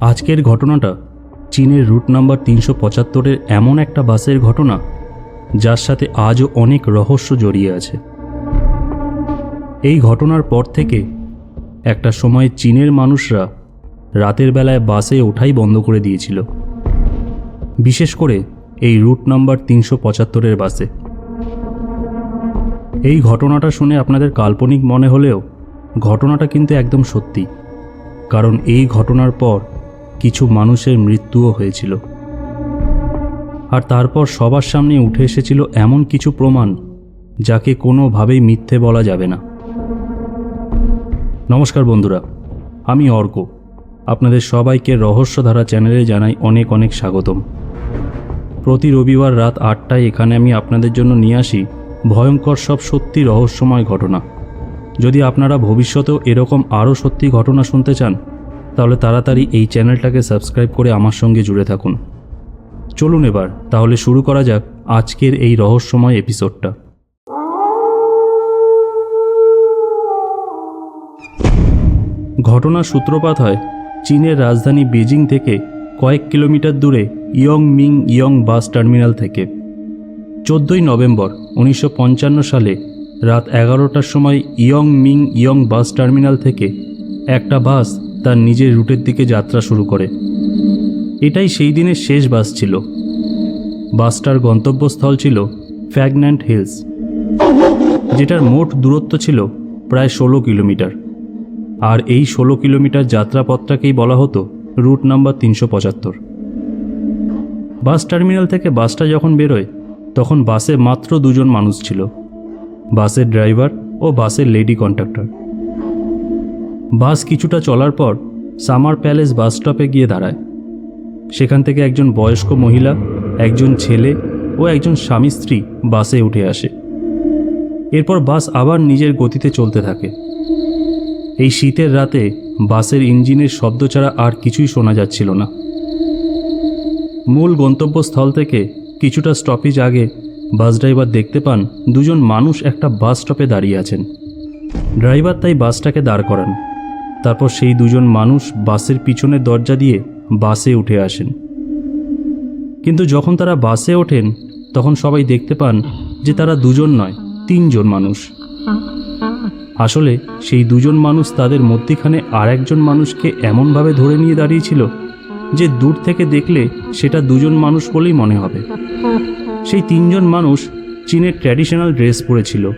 আজকের ঘটনাটা চীনের রুট নাম্বার তিনশো পঁচাত্তরের এমন একটা বাসের ঘটনা, যার সাথে আজও অনেক রহস্য জড়িয়ে আছে। এই ঘটনার পর থেকে একটা সময় চীনের মানুষরা রাতের বেলায় বাসে ওঠাই বন্ধ করে দিয়েছিল। বিশেষ করে এই রুট নাম্বার তিনশো পঁচাত্তরের বাসে। এই ঘটনাটা শুনে আপনাদের কাল্পনিক মনে হলেও ঘটনাটা কিন্তু একদম সত্যি। কারণ এই ঘটনার পর কিছু মানুষের মৃত্যুও হয়েছিল। আর তারপর সবার সামনে উঠে এসেছিল এমন কিছু প্রমাণ যাকে কোনোভাবেই মিথ্যে বলা যাবে না। নমস্কার বন্ধুরা, আমি অর্ক। আপনাদের সবাইকে রহস্যধারা চ্যানেলে জানাই অনেক অনেক স্বাগতম। প্রতি রবিবার রাত আটটায় এখানে আমি আপনাদের জন্য নিয়ে আসি ভয়ঙ্কর সব সত্যি রহস্যময় ঘটনা। যদি আপনারা ভবিষ্যতেও এরকম আরও সত্যি ঘটনা শুনতে চান, তাহলে তাড়াতাড়ি এই চ্যানেলটাকে সাবস্ক্রাইব করে আমার সঙ্গে জুড়ে থাকুন। চলুন এবার, তাহলে শুরু করা যাক আজকের এই রহস্যময় এপিসোডটা। ঘটনার সূত্রপাত হয় চীনের রাজধানী বেজিং থেকে কয়েক কিলোমিটার দূরে Yong Ming Yong bus terminal থেকে। চোদ্দোই নভেম্বর উনিশশো পঞ্চান্ন সালে রাত এগারোটার সময় Yong Ming Yong bus terminal থেকে একটা বাস তার নিজের রুটের দিকে যাত্রা শুরু করে। এটাই সেই দিনের শেষ বাস ছিল। বাসটার গন্তব্যস্থল ছিল ফ্যাগন্যান্ট হিলস, যেটার মোট দূরত্ব ছিল প্রায় ষোলো কিলোমিটার। আর এই ষোলো কিলোমিটার যাত্রাপথটাকেই বলা হতো রুট নাম্বার তিনশো পঁচাত্তর। বাস টার্মিনাল থেকে বাসটা যখন বেরোয় তখন বাসে মাত্র দুজন মানুষ ছিল, বাসের ড্রাইভার ও বাসের লেডি কন্ডাক্টর। বাস কিছুটা চলার পর সামার প্যালেস বাস স্টপে গিয়ে দাঁড়ায়। সেখান থেকে একজন বয়স্ক মহিলা, একজন ছেলে ও একজন স্বামী স্ত্রী বাসে উঠে আসে। এরপর বাস আবার নিজের গতিতে চলতে থাকে। এই শীতের রাতে বাসের ইঞ্জিনের শব্দ ছাড়া আর কিছুই শোনা যাচ্ছিল না। মূল গন্তব্যস্থল থেকে কিছুটা স্টপেজ আগে বাস ড্রাইভার দেখতে পান দুজন মানুষ একটা বাস স্টপে দাঁড়িয়ে আছেন। ড্রাইভার তাই বাসটাকে দাঁড় করান। তারপর সেই দুজন মানুষ বাসের পিছনের দরজা দিয়ে বাসে উঠে আসেন। কিন্তু যখন তারা বাসে ওঠেন, তখন সবাই দেখতে পান যে তারা দুজন নয়, তিনজন মানুষ। আসলে সেই দুজন মানুষ তাদের মধ্যেখানে আর একজন মানুষকে এমনভাবে ধরে নিয়ে দাঁড়িয়েছিল যে দূর থেকে দেখলে সেটা দুজন মানুষ বলেই মনে হবে। সেই তিনজন মানুষ চীনের ট্র্যাডিশনাল ড্রেস পরেছিল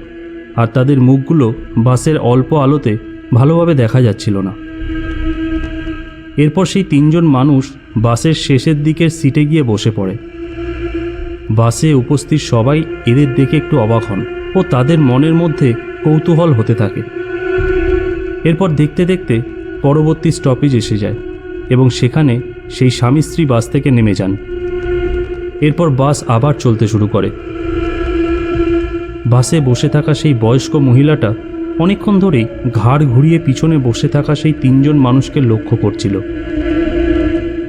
আর তাদের মুখগুলো বাসের অল্প আলোতে ভালোভাবে দেখা যাচ্ছিল না। এরপর সেই তিনজন মানুষ বাসের শেষের দিকের সিটে গিয়ে বসে পড়ে। বাসে উপস্থিত সবাই এদের দেখে একটু অবাক হন ও তাদের মনের মধ্যে কৌতূহল হতে থাকে। এরপর দেখতে দেখতে পরবর্তী স্টপেজ এসে যায় এবং সেখানে সেই স্বামী স্ত্রী বাস থেকে নেমে যান। এরপর বাস আবার চলতে শুরু করে। বাসে বসে থাকা সেই বয়স্ক মহিলাটা অনেকক্ষণ ধরেই ঘাড় ঘুরিয়ে পিছনে বসে থাকা সেই তিনজন মানুষকে লক্ষ্য করছিল।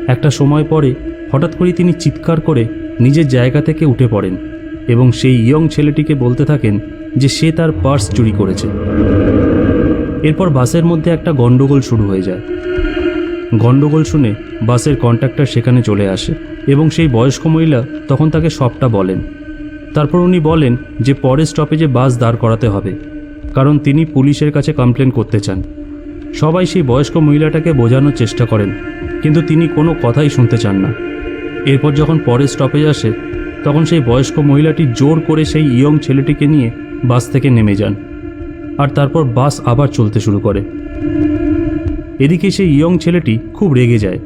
একটা সময় পরে হঠাৎ করে তিনি চিৎকার করে নিজের জায়গা থেকে উঠে পড়েন এবং সেই ইয়ং ছেলেটিকে বলতে থাকেন যে সে তার পার্স চুরি করেছে। এরপর বাসের মধ্যে একটা গন্ডগোল শুরু হয়ে যায়। গন্ডগোল শুনে বাসের কন্ট্রাক্টর সেখানে চলে আসে এবং সেই বয়স্ক মহিলা তখন তাকে সবটা বলেন। তারপর উনি বলেন যে পরের স্টপেজে বাস দাঁড় করাতে হবে, কারণ তিনি পুলিশের কাছে কমপ্লেন করতে চান। সবাই সেই বয়স্ক মহিলাটাকে বোঝানোর চেষ্টা করেন, কিন্তু তিনি কোনো কথাই শুনতে চান না। এরপর যখন পরের স্টপেজ আসে, তখন সেই বয়স্ক মহিলাটি জোর করে সেই ইয়ং ছেলেটিকে নিয়ে বাস থেকে নেমে যান, আর তারপর বাস আবার চলতে শুরু করে। এদিকে সেই ইয়ং ছেলেটি খুব রেগে যায়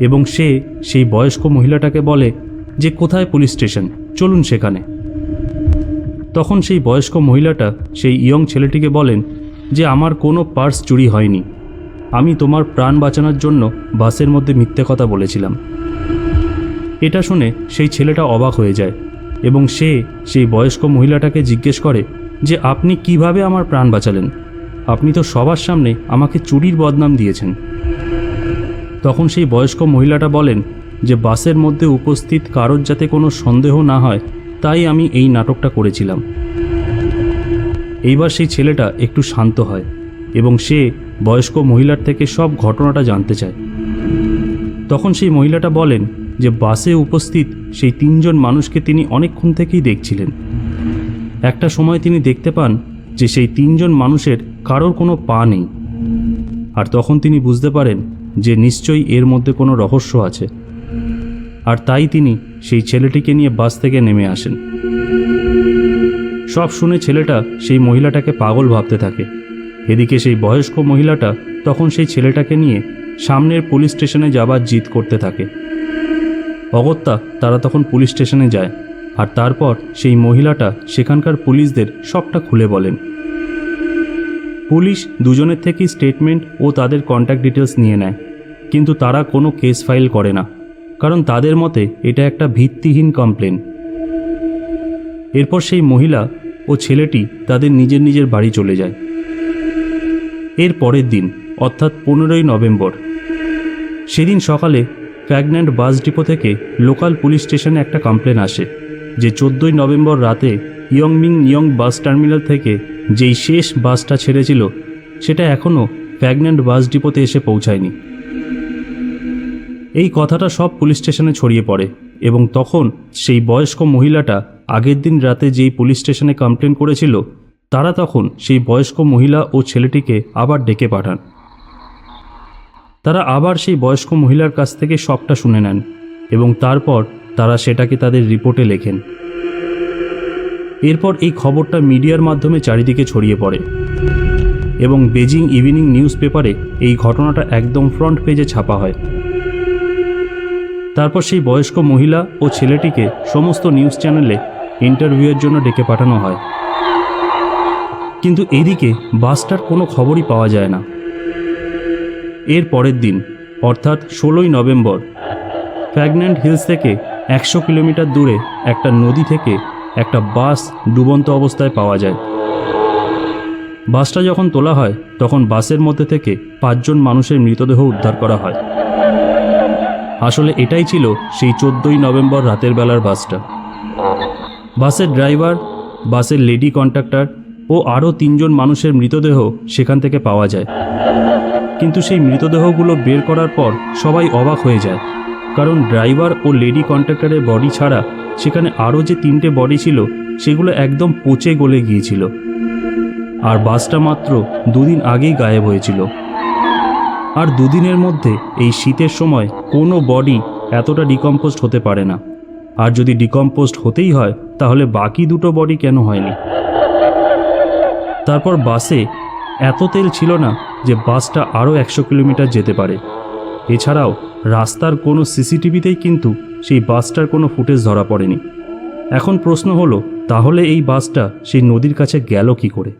এবং সে সেই বয়স্ক মহিলাটাকে বলে যে, কোথায় পুলিশ স্টেশন? চলুন সেখানে। তখন সেই বয়স্ক মহিলাটা সেই ইয়ং ছেলেটিকে বলেন যে, আমার কোনো পার্স চুরি হয়নি। আমি তোমার প্রাণ বাঁচানোর জন্য বাসের মধ্যে মিথ্যে কথা বলেছিলাম। এটা শুনে সেই ছেলেটা অবাক হয়ে যায় এবং সে সেই বয়স্ক মহিলাটাকে জিজ্ঞেস করে যে, আপনি কীভাবে আমার প্রাণ বাঁচালেন? আপনি তো সবার সামনে আমাকে চুরির বদনাম দিয়েছেন। তখন সেই বয়স্ক মহিলাটা বলেন যে বাসের মধ্যে উপস্থিত কারোর যাতে কোনো সন্দেহ না হয়, তাই আমি এই নাটকটা করেছিলাম। এইবার সেই ছেলেটা একটু শান্ত হয় এবং সে বয়স্ক মহিলার থেকে সব ঘটনাটা জানতে চায়। তখন সেই মহিলাটা বলেন যে বাসে উপস্থিত সেই তিনজন মানুষকে তিনি অনেকক্ষণ থেকেই দেখছিলেন। একটা সময় তিনি দেখতে পান যে সেই তিনজন মানুষের কারোর কোনো পা নেই। আর তখন তিনি বুঝতে পারেন যে নিশ্চয়ই এর মধ্যে কোনো রহস্য আছে। আর তাই তিনি সেই ছেলেটিকে নিয়ে বাস থেকে নেমে আসেন। সব শুনে ছেলেটা সেই মহিলাটাকে পাগল ভাবতে থাকে। এদিকে সেই বয়স্ক মহিলাটা তখন সেই ছেলেটাকে নিয়ে সামনের পুলিশ স্টেশনে যাবার জিদ করতে থাকে। অগত্যা তারা তখন পুলিশ স্টেশনে যায়। আর তারপর সেই মহিলাটা সেখানকার পুলিশদের সবটা খুলে বলেন। পুলিশ দুজনের থেকেই স্টেটমেন্ট ও তাদের কন্ট্যাক্ট ডিটেলস নিয়ে নেয়। কিন্তু তারা কোনো কেস ফাইল করে না। কারণ তাদের মতে এটা একটা ভিত্তিহীন কমপ্লেন এরপর সেই মহিলা ও ছেলেটি তাদের নিজের নিজের বাড়ি চলে যায়। এর পরের দিন, অর্থাৎ পনেরোই নভেম্বর, সেদিন সকালে প্র্যাগন্যান্ট বাস ডিপো থেকে লোকাল পুলিশ স্টেশনে একটা কমপ্লেন আসে। যে চোদ্দোই নভেম্বর রাতে ইয়ংমিং ইয়ং বাস টার্মিনাল থেকে যেই শেষ বাসটা ছেড়েছিল, সেটা এখনও প্যাগন্যান্ট বাস ডিপোতে এসে পৌঁছায়নি। এই কথাটা সব পুলিশ স্টেশনে ছড়িয়ে পড়ে এবং তখন সেই বয়স্ক মহিলাটা আগের দিন রাতে যেই পুলিশ স্টেশনে কমপ্লেন করেছিল, তারা তখন সেই বয়স্ক মহিলা ও ছেলেটিকে আবার ডেকে পাঠান। তারা আবার সেই বয়স্ক মহিলার কাছ থেকে সবটা শুনে নেন এবং তারপর তারা সেটাকে তাদের রিপোর্টে লেখেন। এরপর এই খবরটা মিডিয়ার মাধ্যমে চারিদিকে ছড়িয়ে পড়ে এবং বেজিং ইভিনিং নিউজ পেপারে এই ঘটনাটা একদম ফ্রন্ট পেজে ছাপা হয়। তারপর সেই বয়স্ক মহিলা ও ছেলেটিকে সমস্ত নিউজ চ্যানেলে ইন্টারভিউয়ের জন্য ডেকে পাঠানো হয়। কিন্তু এদিকে বাসটার কোনো খবরই পাওয়া যায় না। এর পরের দিন, অর্থাৎ ষোলোই নভেম্বর প্র্যাগন্যান্ট হিলস থেকে একশো কিলোমিটার দূরে একটা নদী থেকে একটা বাস ডুবন্ত অবস্থায় পাওয়া যায়। বাসটা যখন তোলা হয়, তখন বাসের মধ্যে থেকে পাঁচজন মানুষের মৃতদেহ উদ্ধার করা হয়। আসলে এটাই ছিল সেই চোদ্দই নভেম্বর রাতের বেলার বাসটা। বাসের ড্রাইভার, বাসের লেডি কন্ট্রাক্টর ও আরও তিনজন মানুষের মৃতদেহ সেখান থেকে পাওয়া যায়। কিন্তু সেই মৃতদেহগুলো বের করার পর সবাই অবাক হয়ে যায়। কারণ ড্রাইভার ও লেডি কন্ট্রাক্টরের বডি ছাড়া সেখানে আরও যে তিনটে বডি ছিল, সেগুলো একদম পচে গলে গিয়েছিল। আর বাসটা মাত্র দুদিন আগেই গায়েব হয়েছিল। আর দুদিনের মধ্যে এই শীতের সময় কোনো বডি এতটা ডিকম্পোস্ট হতে পারে না। আর যদি ডিকম্পোস্ট হতেই হয়, তাহলে বাকি দুটো বডি কেন হয়নি? তারপর বাসে এত তেল ছিল না যে বাসটা আরও একশো কিলোমিটার যেতে পারে। এছাড়াও রাস্তার কোনো সিসিটিভিতেই কিন্তু সেই বাসটার কোনো ফুটেজ ধরা পড়েনি। এখন প্রশ্ন হলো, তাহলে এই বাসটা সেই নদীর কাছে গেল কি করে?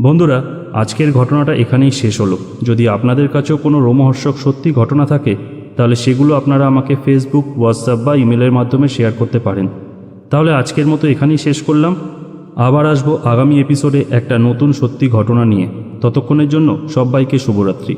বন্ধুরা, আজকের ঘটনাটা এখানেই শেষ হলো। যদি আপনাদের কাছেও কোনো রোমহর্ষক সত্যি ঘটনা থাকে, তাহলে সেগুলো আপনারা আমাকে ফেসবুক হোয়াটসঅ্যাপ বা ইমেলের মাধ্যমে শেয়ার করতে পারেন। তাহলে আজকের মতো এখানেই শেষ করলাম। আবার আসব আগামী এপিসোডে একটা নতুন সত্যি ঘটনা নিয়ে। ততক্ষণের জন্য সবাইকে শুভরাত্রি।